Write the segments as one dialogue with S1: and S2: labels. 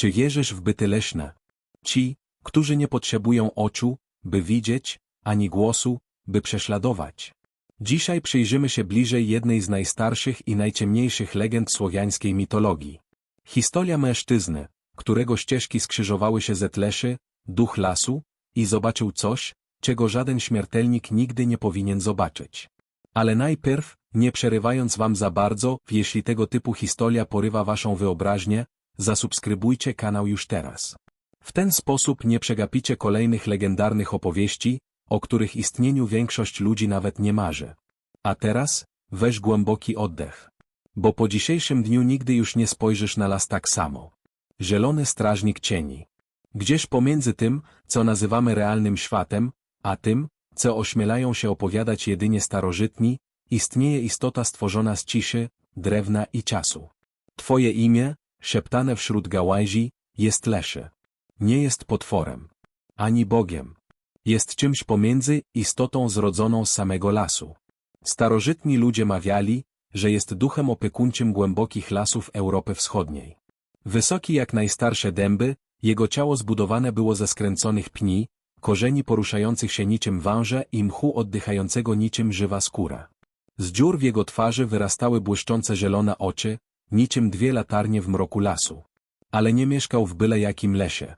S1: Czy wierzysz w byty leśne? Ci, którzy nie potrzebują oczu, by widzieć, ani głosu, by prześladować. Dzisiaj przyjrzymy się bliżej jednej z najstarszych i najciemniejszych legend słowiańskiej mitologii. Historia mężczyzny, którego ścieżki skrzyżowały się ze tleszy, duch lasu, i zobaczył coś, czego żaden śmiertelnik nigdy nie powinien zobaczyć. Ale najpierw, nie przerywając wam za bardzo, jeśli tego typu historia porywa waszą wyobraźnię, zasubskrybujcie kanał już teraz. W ten sposób nie przegapicie kolejnych legendarnych opowieści, o których istnieniu większość ludzi nawet nie marzy. A teraz, weź głęboki oddech. Bo po dzisiejszym dniu nigdy już nie spojrzysz na las tak samo. Zielony strażnik cieni. Gdzieś pomiędzy tym, co nazywamy realnym światem, a tym, co ośmielają się opowiadać jedynie starożytni, istnieje istota stworzona z ciszy, drewna i czasu. Twoje imię, szeptane wśród gałęzi, jest leszy. Nie jest potworem. Ani Bogiem. Jest czymś pomiędzy istotą zrodzoną z samego lasu. Starożytni ludzie mawiali, że jest duchem opiekuńczym głębokich lasów Europy Wschodniej. Wysoki jak najstarsze dęby, jego ciało zbudowane było ze skręconych pni, korzeni poruszających się niczym węże i mchu oddychającego niczym żywa skóra. Z dziur w jego twarzy wyrastały błyszczące zielone oczy, niczym dwie latarnie w mroku lasu. Ale nie mieszkał w byle jakim lesie.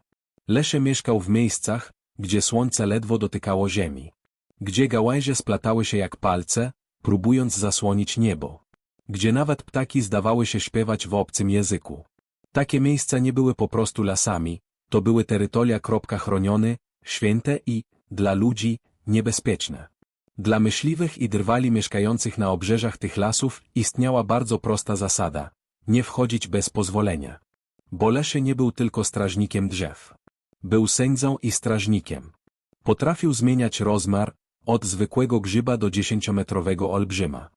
S1: Lesie mieszkał w miejscach, gdzie słońce ledwo dotykało ziemi. Gdzie gałęzie splatały się jak palce, próbując zasłonić niebo. Gdzie nawet ptaki zdawały się śpiewać w obcym języku. Takie miejsca nie były po prostu lasami, to były terytoria kropka chronione, święte i, dla ludzi, niebezpieczne. Dla myśliwych i drwali mieszkających na obrzeżach tych lasów istniała bardzo prosta zasada – nie wchodzić bez pozwolenia. Boleszy nie był tylko strażnikiem drzew. Był sędzą i strażnikiem. Potrafił zmieniać rozmiar, od zwykłego grzyba do dziesięciometrowego olbrzyma.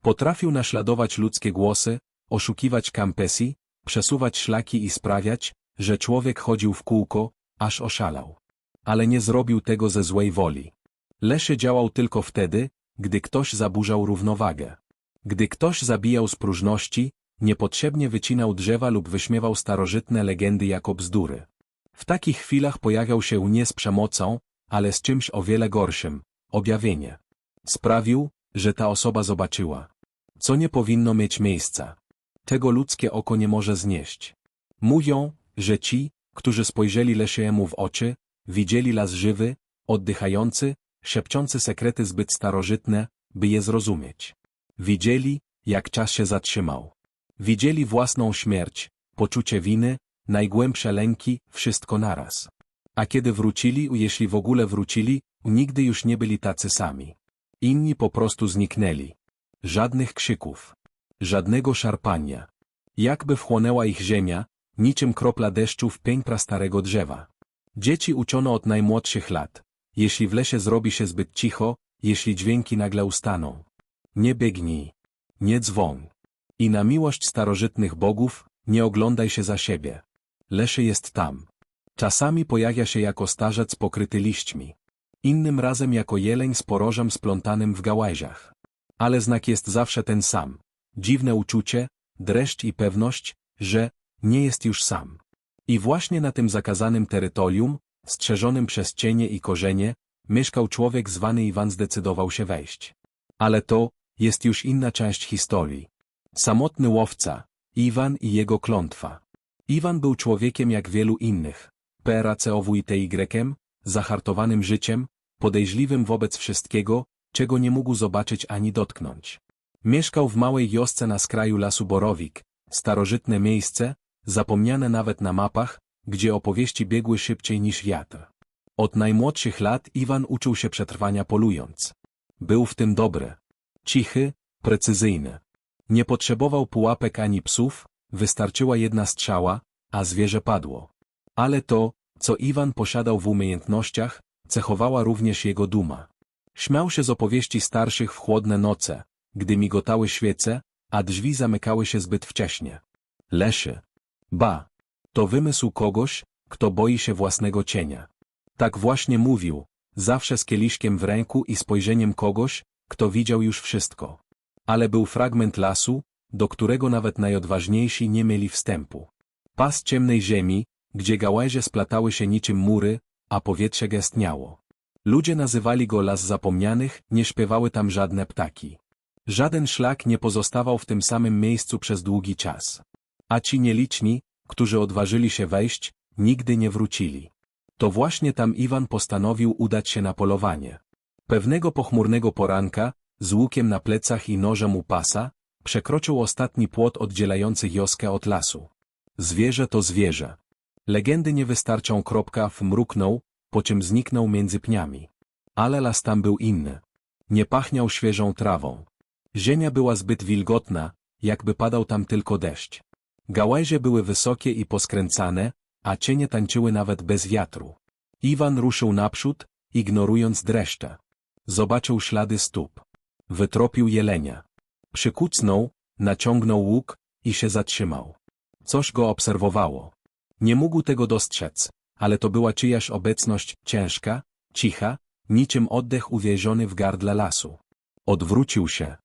S1: Potrafił naśladować ludzkie głosy, oszukiwać kampesi, przesuwać szlaki i sprawiać, że człowiek chodził w kółko, aż oszalał. Ale nie zrobił tego ze złej woli. Leszy działał tylko wtedy, gdy ktoś zaburzał równowagę. Gdy ktoś zabijał z próżności, niepotrzebnie wycinał drzewa lub wyśmiewał starożytne legendy jako bzdury. W takich chwilach pojawiał się nie z przemocą, ale z czymś o wiele gorszym – objawienie. Sprawił, że ta osoba zobaczyła, co nie powinno mieć miejsca. Tego ludzkie oko nie może znieść. Mówią, że ci, którzy spojrzeli Lesiemu w oczy, widzieli las żywy, oddychający, szepczący sekrety zbyt starożytne, by je zrozumieć. Widzieli, jak czas się zatrzymał. Widzieli własną śmierć, poczucie winy, najgłębsze lęki, wszystko naraz. A kiedy wrócili, jeśli w ogóle wrócili, nigdy już nie byli tacy sami. Inni po prostu zniknęli. Żadnych krzyków. Żadnego szarpania. Jakby wchłonęła ich ziemia, niczym kropla deszczu w pień prastarego drzewa. Dzieci uczono od najmłodszych lat. Jeśli w lesie zrobi się zbyt cicho, jeśli dźwięki nagle ustaną. Nie biegnij. Nie dzwoń. I na miłość starożytnych bogów, nie oglądaj się za siebie. Leszy jest tam. Czasami pojawia się jako starzec pokryty liśćmi. Innym razem jako jeleń z porożem splątanym w gałęziach. Ale znak jest zawsze ten sam. Dziwne uczucie, dreszcz i pewność, że nie jest już sam. I właśnie na tym zakazanym terytorium, strzeżonym przez cienie i korzenie, mieszkał człowiek zwany Iwan zdecydował się wejść. Ale to jest już inna część historii. Samotny łowca, Iwan i jego klątwa. Iwan był człowiekiem jak wielu innych, PRACOWTY, zahartowanym życiem, podejrzliwym wobec wszystkiego, czego nie mógł zobaczyć ani dotknąć. Mieszkał w małej wiosce na skraju lasu Borowik, starożytne miejsce, zapomniane nawet na mapach, gdzie opowieści biegły szybciej niż wiatr. Od najmłodszych lat Iwan uczył się przetrwania polując. Był w tym dobry. Cichy, precyzyjny. Nie potrzebował pułapek ani psów, wystarczyła jedna strzała, a zwierzę padło. Ale to, co Iwan posiadał w umiejętnościach, cechowała również jego duma. Śmiał się z opowieści starszych w chłodne noce, gdy migotały świece, a drzwi zamykały się zbyt wcześnie. Leszy. Ba. To wymysł kogoś, kto boi się własnego cienia. Tak właśnie mówił, zawsze z kieliszkiem w ręku i spojrzeniem kogoś, kto widział już wszystko. Ale był fragment lasu, do którego nawet najodważniejsi nie mieli wstępu. Pas ciemnej ziemi, gdzie gałęzie splatały się niczym mury, a powietrze gęstniało. Ludzie nazywali go las zapomnianych, nie śpiewały tam żadne ptaki. Żaden szlak nie pozostawał w tym samym miejscu przez długi czas. A ci nieliczni, którzy odważyli się wejść, nigdy nie wrócili. To właśnie tam Iwan postanowił udać się na polowanie. Pewnego pochmurnego poranka, z łukiem na plecach i nożem u pasa, przekroczył ostatni płot oddzielający wioskę od lasu. Zwierzę to zwierzę. Legendy nie wystarczą kropka mruknął, po czym zniknął między pniami. Ale las tam był inny. Nie pachniał świeżą trawą. Ziemia była zbyt wilgotna, jakby padał tam tylko deszcz. Gałęzie były wysokie i poskręcane, a cienie tańczyły nawet bez wiatru. Iwan ruszył naprzód, ignorując dreszcze. Zobaczył ślady stóp. Wytropił jelenia. Przykucnął, naciągnął łuk i się zatrzymał. Coś go obserwowało. Nie mógł tego dostrzec, ale to była czyjaś obecność ciężka, cicha, niczym oddech uwięziony w gardle lasu. Odwrócił się.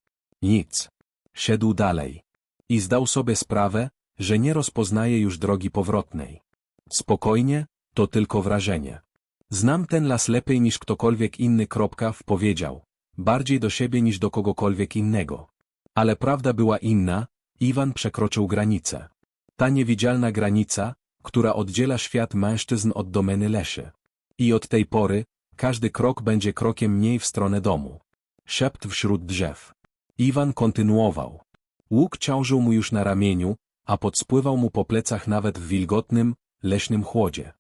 S1: Nic. Szedł dalej. I zdał sobie sprawę, że nie rozpoznaje już drogi powrotnej. Spokojnie, to tylko wrażenie. Znam ten las lepiej niż ktokolwiek inny. Kropka powiedział. Bardziej do siebie niż do kogokolwiek innego. Ale prawda była inna, Iwan przekroczył granicę. Ta niewidzialna granica, która oddziela świat mężczyzn od domeny leszy. I od tej pory, każdy krok będzie krokiem mniej w stronę domu. Szept wśród drzew. Iwan kontynuował. Łuk ciążył mu już na ramieniu, a podspływał mu po plecach nawet w wilgotnym, leśnym chłodzie.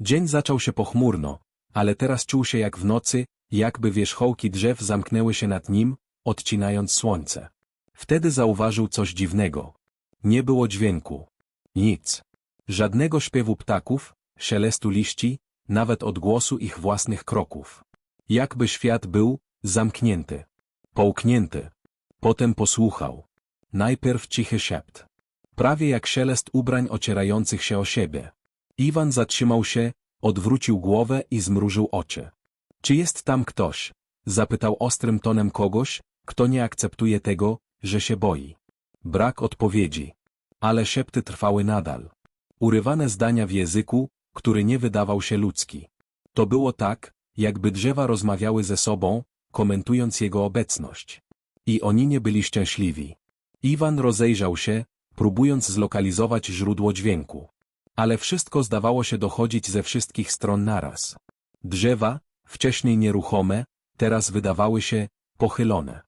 S1: Dzień zaczął się pochmurno, ale teraz czuł się jak w nocy, jakby wierzchołki drzew zamknęły się nad nim, odcinając słońce. Wtedy zauważył coś dziwnego. Nie było dźwięku. Nic. Żadnego śpiewu ptaków, szelestu liści, nawet odgłosu ich własnych kroków. Jakby świat był zamknięty. Połknięty. Potem posłuchał. Najpierw cichy szept. Prawie jak szelest ubrań ocierających się o siebie. Iwan zatrzymał się, odwrócił głowę i zmrużył oczy. Czy jest tam ktoś? Zapytał ostrym tonem kogoś, kto nie akceptuje tego, że się boi. Brak odpowiedzi. Ale szepty trwały nadal. Urywane zdania w języku, który nie wydawał się ludzki. To było tak, jakby drzewa rozmawiały ze sobą, komentując jego obecność. I oni nie byli szczęśliwi. Iwan rozejrzał się, próbując zlokalizować źródło dźwięku. Ale wszystko zdawało się dochodzić ze wszystkich stron naraz. Drzewa, wcześniej nieruchome, teraz wydawały się pochylone.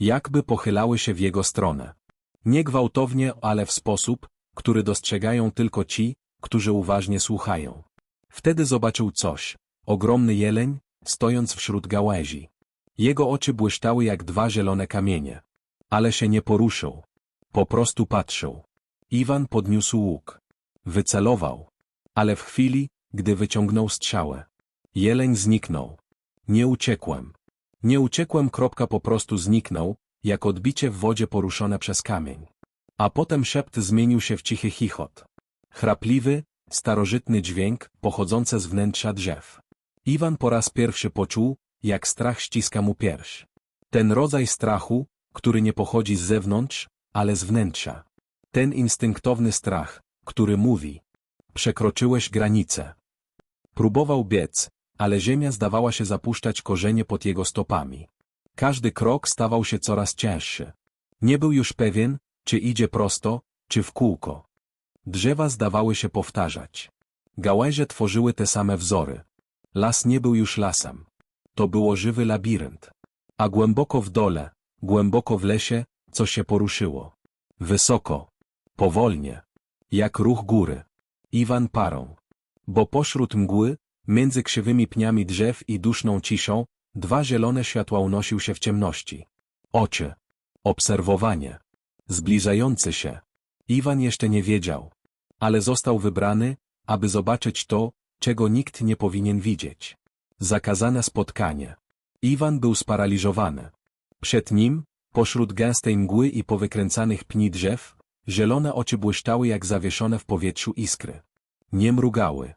S1: Jakby pochylały się w jego stronę. Nie gwałtownie, ale w sposób, który dostrzegają tylko ci, którzy uważnie słuchają. Wtedy zobaczył coś. Ogromny jeleń, stojąc wśród gałęzi. Jego oczy błyszczały jak dwa zielone kamienie. Ale się nie poruszył. Po prostu patrzył. Iwan podniósł łuk. Wycelował. Ale w chwili, gdy wyciągnął strzałę. Jeleń zniknął. Nie uciekłem. Nie uciekłem. Kropka po prostu zniknął, jak odbicie w wodzie poruszone przez kamień. A potem szept zmienił się w cichy chichot. Chrapliwy, starożytny dźwięk, pochodzący z wnętrza drzew. Iwan po raz pierwszy poczuł, jak strach ściska mu pierś. Ten rodzaj strachu, który nie pochodzi z zewnątrz, ale z wnętrza. Ten instynktowny strach, który mówi. Przekroczyłeś granicę. Próbował biec, ale ziemia zdawała się zapuszczać korzenie pod jego stopami. Każdy krok stawał się coraz cięższy. Nie był już pewien, czy idzie prosto, czy w kółko. Drzewa zdawały się powtarzać. Gałęzie tworzyły te same wzory. Las nie był już lasem. To było żywy labirynt. A głęboko w dole, głęboko w lesie, co się poruszyło. Wysoko. Powolnie. Jak ruch góry. Iwan parą. Bo pośród mgły, między krzywymi pniami drzew i duszną ciszą, dwa zielone światła unosił się w ciemności. Oczy. Obserwowanie. Zbliżający się. Iwan jeszcze nie wiedział. Ale został wybrany, aby zobaczyć to, czego nikt nie powinien widzieć. Zakazane spotkanie. Iwan był sparaliżowany. Przed nim, pośród gęstej mgły i powykręcanych pni drzew, zielone oczy błyszczały jak zawieszone w powietrzu iskry. Nie mrugały.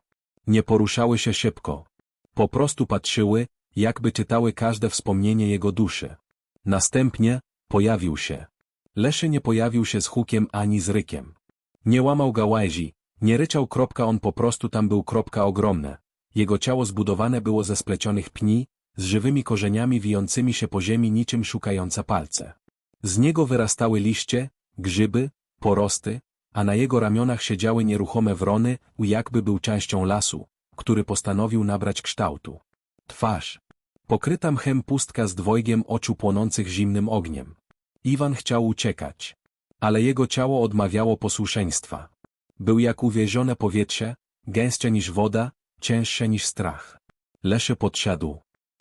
S1: Nie poruszały się szybko. Po prostu patrzyły, jakby czytały każde wspomnienie jego duszy. Następnie pojawił się. Leszy nie pojawił się z hukiem ani z rykiem. Nie łamał gałęzi, Nie ryczał kropka on po prostu tam był kropka ogromne. Jego ciało zbudowane było ze splecionych pni, z żywymi korzeniami wijącymi się po ziemi niczym szukające palce. Z niego wyrastały liście, grzyby, porosty, a na jego ramionach siedziały nieruchome wrony, jakby był częścią lasu, który postanowił nabrać kształtu. Twarz. Pokryta mchem pustka z dwojgiem oczu płonących zimnym ogniem. Iwan chciał uciekać. Ale jego ciało odmawiało posłuszeństwa. Był jak uwiezione powietrze, gęstsze niż woda, cięższe niż strach. Leszy podsiadł.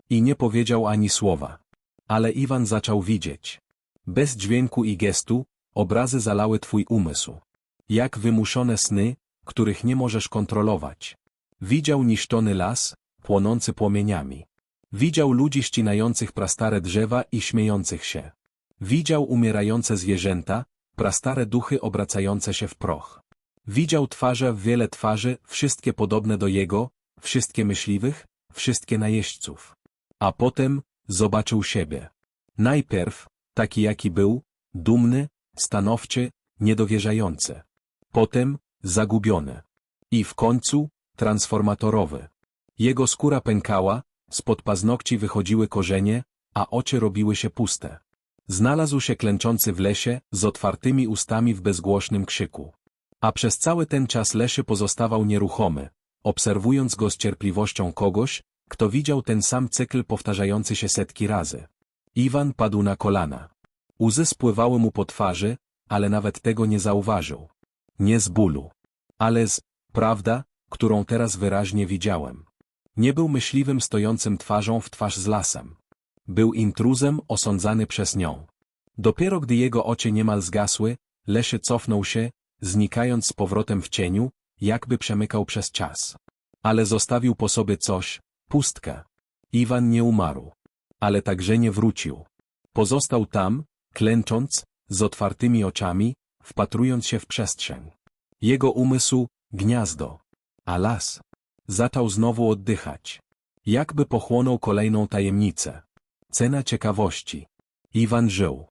S1: I nie powiedział ani słowa. Ale Iwan zaczął widzieć. Bez dźwięku i gestu, obrazy zalały twój umysł. Jak wymuszone sny, których nie możesz kontrolować. Widział niszczony las, płonący płomieniami. Widział ludzi ścinających prastare drzewa i śmiejących się. Widział umierające zwierzęta, prastare duchy obracające się w proch. Widział twarze, wiele twarzy, wszystkie podobne do jego, wszystkie myśliwych, wszystkie najeźdźców. A potem zobaczył siebie. Najpierw, taki jaki był, dumny, stanowczy, niedowierzający. Potem, zagubiony. I w końcu, transformatorowy. Jego skóra pękała, spod paznokci wychodziły korzenie, a oczy robiły się puste. Znalazł się klęczący w lesie, z otwartymi ustami w bezgłośnym krzyku. A przez cały ten czas Leszy pozostawał nieruchomy, obserwując go z cierpliwością kogoś, kto widział ten sam cykl powtarzający się setki razy. Iwan padł na kolana. Łzy spływały mu po twarzy, ale nawet tego nie zauważył. Nie z bólu. Ale z, prawda, którą teraz wyraźnie widziałem. Nie był myśliwym stojącym twarzą w twarz z lasem. Był intruzem osądzany przez nią. Dopiero gdy jego oczy niemal zgasły, Leszy cofnął się, znikając z powrotem w cieniu, jakby przemykał przez czas. Ale zostawił po sobie coś, pustkę. Iwan nie umarł. Ale także nie wrócił. Pozostał tam, klęcząc, z otwartymi oczami, wpatrując się w przestrzeń. Jego umysł, gniazdo. A las. Zaczął znowu oddychać. Jakby pochłonął kolejną tajemnicę. Cena ciekawości. Iwan żył.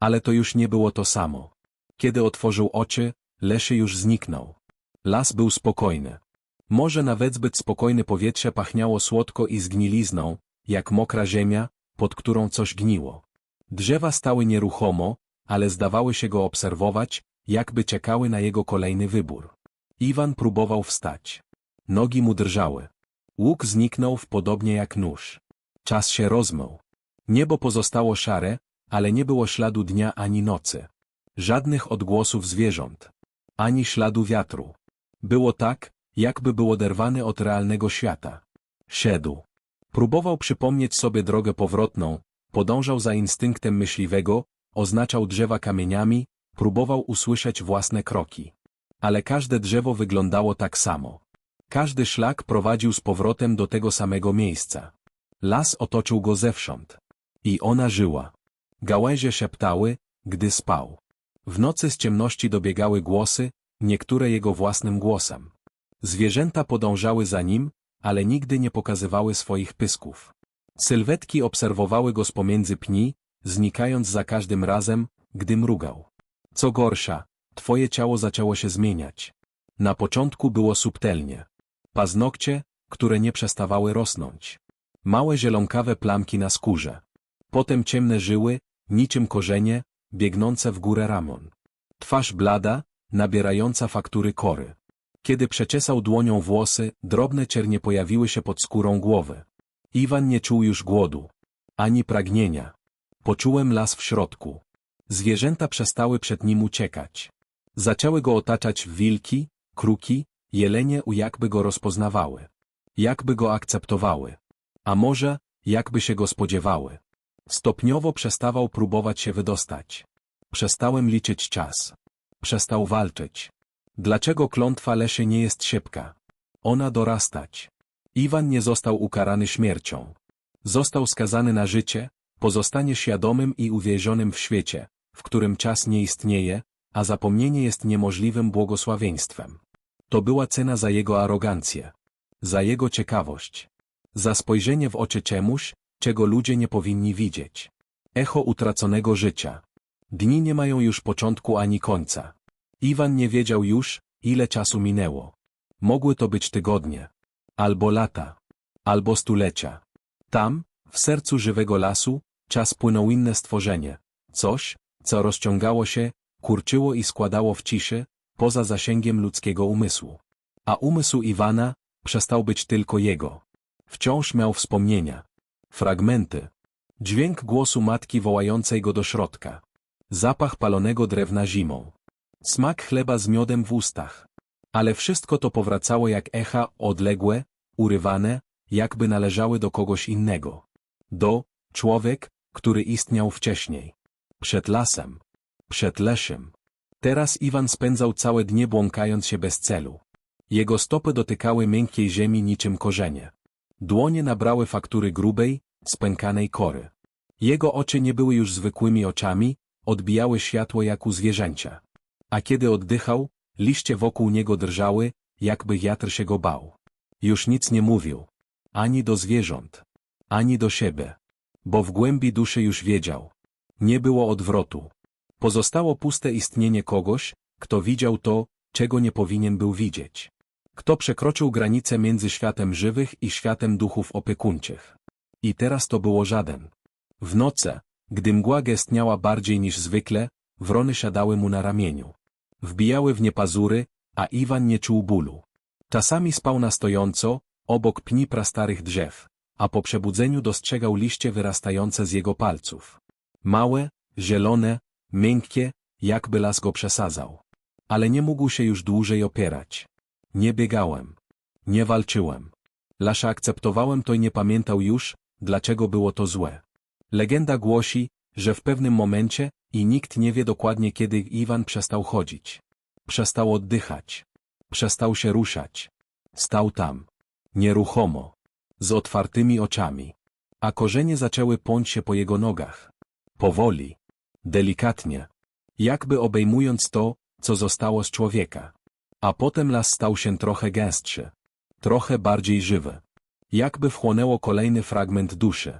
S1: Ale to już nie było to samo. Kiedy otworzył oczy, Leszy już zniknął. Las był spokojny. Może nawet zbyt spokojne powietrze pachniało słodko i zgnilizną, jak mokra ziemia, pod którą coś gniło. Drzewa stały nieruchomo, ale zdawały się go obserwować, jakby czekały na jego kolejny wybór. Iwan próbował wstać. Nogi mu drżały. Łuk zniknął w podobnie jak nóż. Czas się rozmył. Niebo pozostało szare, ale nie było śladu dnia ani nocy. Żadnych odgłosów zwierząt. Ani śladu wiatru. Było tak, jakby był oderwany od realnego świata. Szedł. Próbował przypomnieć sobie drogę powrotną, podążał za instynktem myśliwego, oznaczał drzewa kamieniami, próbował usłyszeć własne kroki. Ale każde drzewo wyglądało tak samo. Każdy szlak prowadził z powrotem do tego samego miejsca. Las otoczył go zewsząd. I ona żyła. Gałęzie szeptały, gdy spał. W nocy z ciemności dobiegały głosy, niektóre jego własnym głosem. Zwierzęta podążały za nim, ale nigdy nie pokazywały swoich pysków. Sylwetki obserwowały go z pomiędzy pni, znikając za każdym razem, gdy mrugał. Co gorsza, twoje ciało zaczęło się zmieniać. Na początku było subtelnie. Paznokcie, które nie przestawały rosnąć. Małe zielonkawe plamki na skórze. Potem ciemne żyły, niczym korzenie, biegnące w górę ramon. Twarz blada, nabierająca faktury kory. Kiedy przeczesał dłonią włosy, drobne ciernie pojawiły się pod skórą głowy. Iwan nie czuł już głodu. Ani pragnienia. Poczułem las w środku. Zwierzęta przestały przed nim uciekać. Zaczęły go otaczać wilki, kruki, jelenie u jakby go rozpoznawały. Jakby go akceptowały. A może, jakby się go spodziewały. Stopniowo przestawał próbować się wydostać. Przestałem liczyć czas. Przestał walczyć. Dlaczego klątwa Leszy nie jest siepka? Ona dorastać. Iwan nie został ukarany śmiercią. Został skazany na życie, pozostanie świadomym i uwięzionym w świecie, w którym czas nie istnieje, a zapomnienie jest niemożliwym błogosławieństwem. To była cena za jego arogancję. Za jego ciekawość. Za spojrzenie w oczy czemuś, czego ludzie nie powinni widzieć. Echo utraconego życia. Dni nie mają już początku ani końca. Iwan nie wiedział już, ile czasu minęło. Mogły to być tygodnie, albo lata, albo stulecia. Tam, w sercu żywego lasu, czas płynął inne stworzenie, coś, co rozciągało się, kurczyło i składało w ciszy, poza zasięgiem ludzkiego umysłu. A umysł Iwana przestał być tylko jego. Wciąż miał wspomnienia, fragmenty, dźwięk głosu matki wołającej go do środka, zapach palonego drewna zimą, smak chleba z miodem w ustach. Ale wszystko to powracało jak echa odległe, urywane, jakby należały do kogoś innego. Do człowiek, który istniał wcześniej. Przed lasem. Przed leszem. Teraz Iwan spędzał całe dnie błąkając się bez celu. Jego stopy dotykały miękkiej ziemi niczym korzenie. Dłonie nabrały faktury grubej, spękanej kory. Jego oczy nie były już zwykłymi oczami, odbijały światło jak u zwierzęcia. A kiedy oddychał, liście wokół niego drżały, jakby wiatr się go bał. Już nic nie mówił. Ani do zwierząt. Ani do siebie. Bo w głębi duszy już wiedział. Nie było odwrotu. Pozostało puste istnienie kogoś, kto widział to, czego nie powinien był widzieć. Kto przekroczył granicę między światem żywych i światem duchów opiekuńczych. I teraz to było żaden. W noce, gdy mgła gestniała bardziej niż zwykle, wrony siadały mu na ramieniu. Wbijały w nie pazury, a Iwan nie czuł bólu. Czasami spał na stojąco, obok pni prastarych drzew, a po przebudzeniu dostrzegał liście wyrastające z jego palców. Małe, zielone, miękkie, jakby las go przesadzał. Ale nie mógł się już dłużej opierać. Nie biegałem. Nie walczyłem. Lasza akceptowałem to i nie pamiętał już, dlaczego było to złe. Legenda głosi, że w pewnym momencie, i nikt nie wie dokładnie kiedy Iwan przestał chodzić. Przestał oddychać. Przestał się ruszać. Stał tam. Nieruchomo. Z otwartymi oczami. A korzenie zaczęły pąć się po jego nogach. Powoli. Delikatnie. Jakby obejmując to, co zostało z człowieka. A potem las stał się trochę gęstszy. Trochę bardziej żywy. Jakby wchłonęło kolejny fragment duszy.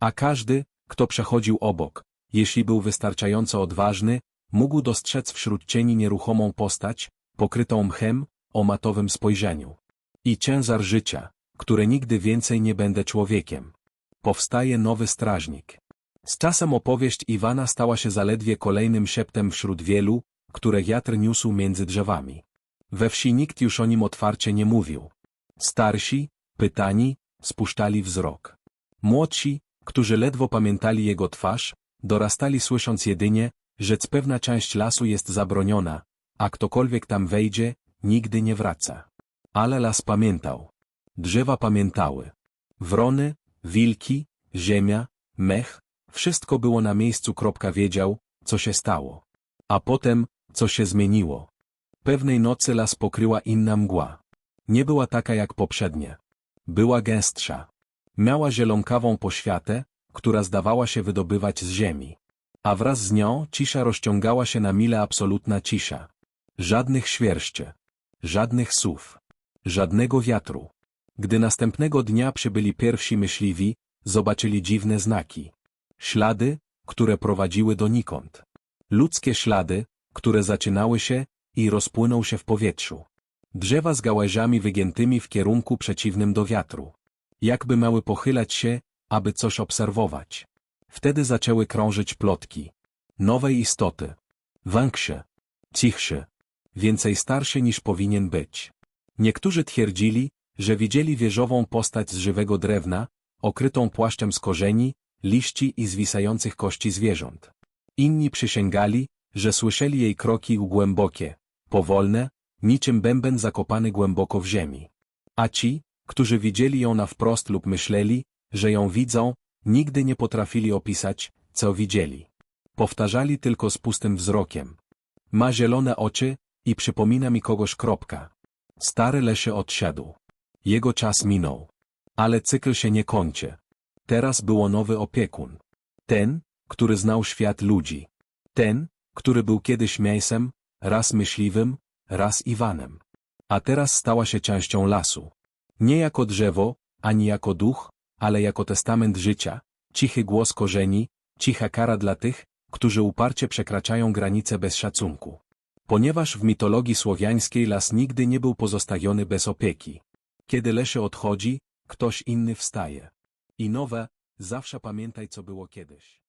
S1: A każdy, kto przechodził obok, jeśli był wystarczająco odważny, mógł dostrzec wśród cieni nieruchomą postać, pokrytą mchem, o matowym spojrzeniu. I ciężar życia, które nigdy więcej nie będę człowiekiem. Powstaje nowy strażnik. Z czasem opowieść Iwana stała się zaledwie kolejnym szeptem wśród wielu, które wiatr niósł między drzewami. We wsi nikt już o nim otwarcie nie mówił. Starsi, pytani, spuszczali wzrok. Młodsi, którzy ledwo pamiętali jego twarz, dorastali słysząc jedynie, że pewna część lasu jest zabroniona, a ktokolwiek tam wejdzie, nigdy nie wraca. Ale las pamiętał. Drzewa pamiętały. Wrony, wilki, ziemia, mech, wszystko było na miejscu. Wiedział, co się stało. A potem, co się zmieniło. Pewnej nocy las pokryła inna mgła. Nie była taka jak poprzednie. Była gęstsza. Miała zielonkawą poświatę, która zdawała się wydobywać z ziemi. A wraz z nią cisza rozciągała się na mile absolutna cisza. Żadnych świerszczy. Żadnych słów. Żadnego wiatru. Gdy następnego dnia przybyli pierwsi myśliwi, zobaczyli dziwne znaki. Ślady, które prowadziły donikąd. Ludzkie ślady, które zaczynały się i rozpłyną się w powietrzu. Drzewa z gałęziami wygiętymi w kierunku przeciwnym do wiatru. Jakby miały pochylać się, aby coś obserwować. Wtedy zaczęły krążyć plotki. Nowej istoty. Węgsze. Cichsze. Więcej starszy niż powinien być. Niektórzy twierdzili, że widzieli wieżową postać z żywego drewna, okrytą płaszczem z korzeni, liści i zwisających kości zwierząt. Inni przysięgali, że słyszeli jej kroki głębokie, powolne, niczym bęben zakopany głęboko w ziemi. A ci, którzy widzieli ją na wprost lub myśleli, że ją widzą, nigdy nie potrafili opisać, co widzieli. Powtarzali tylko z pustym wzrokiem. Ma zielone oczy i przypomina mi kogoś kropka. Stary lesie odsiadł. Jego czas minął. Ale cykl się nie kończy. Teraz było nowy opiekun. Ten, który znał świat ludzi. Ten, który był kiedyś mięsem, raz myśliwym, raz Iwanem. A teraz stała się częścią lasu. Nie jako drzewo, ani jako duch, ale jako testament życia, cichy głos korzeni, cicha kara dla tych, którzy uparcie przekraczają granice bez szacunku. Ponieważ w mitologii słowiańskiej las nigdy nie był pozostawiony bez opieki. Kiedy lesie odchodzi, ktoś inny wstaje. I nowe, zawsze pamiętaj co było kiedyś.